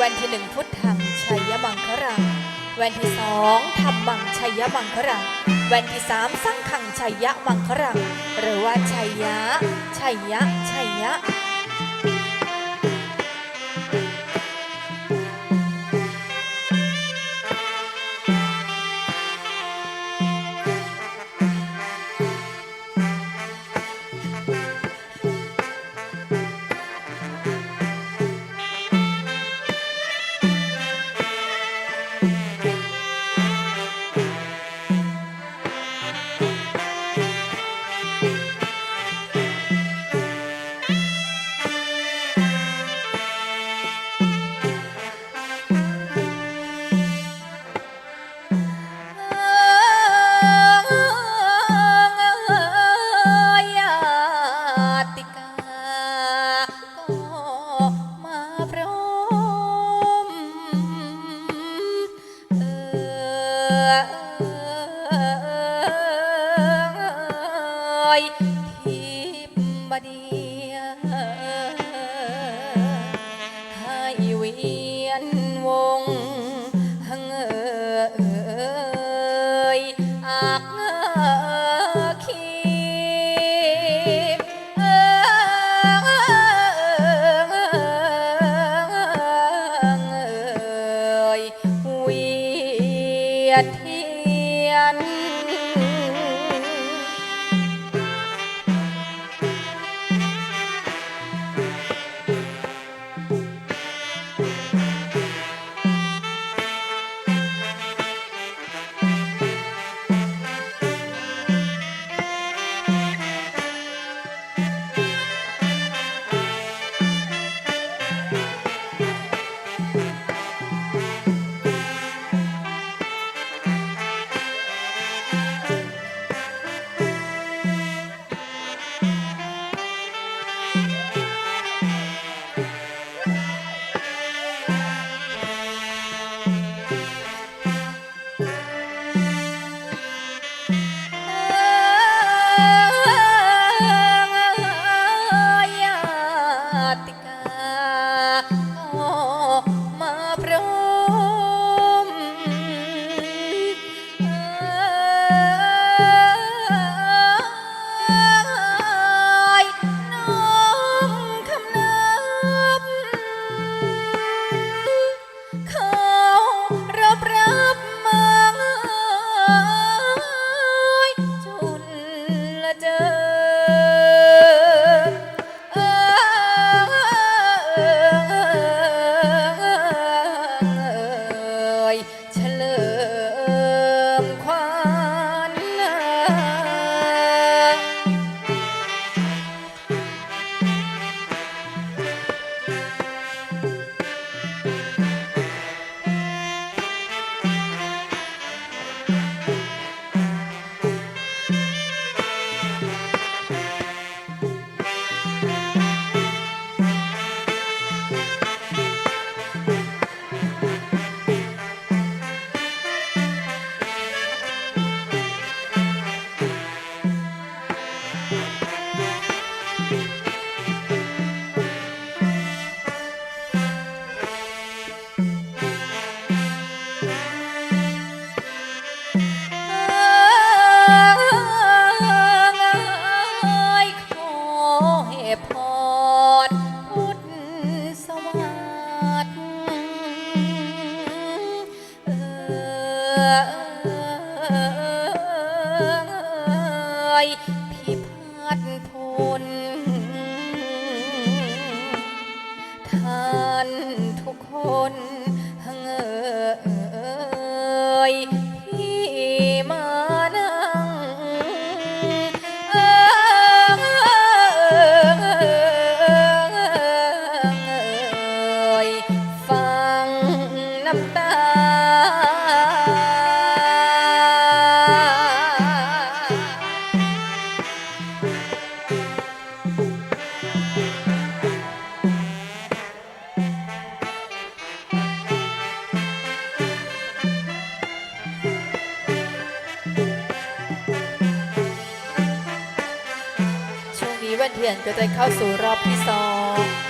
วันที่หนึ่งพุทธังชัยมังครัง วันที่สองธรรมังชัยมังครัง วันที่สามสังขังชัยมังครัง หรือว่าชัยยะชัยยะชัยยะ ให้เวียนวงหังเอ่ยอักขีเอ่ยเวียน พัฒน์พล ช่วงนี้วันเทียนก็จะเข้าสู่รอบที่สอง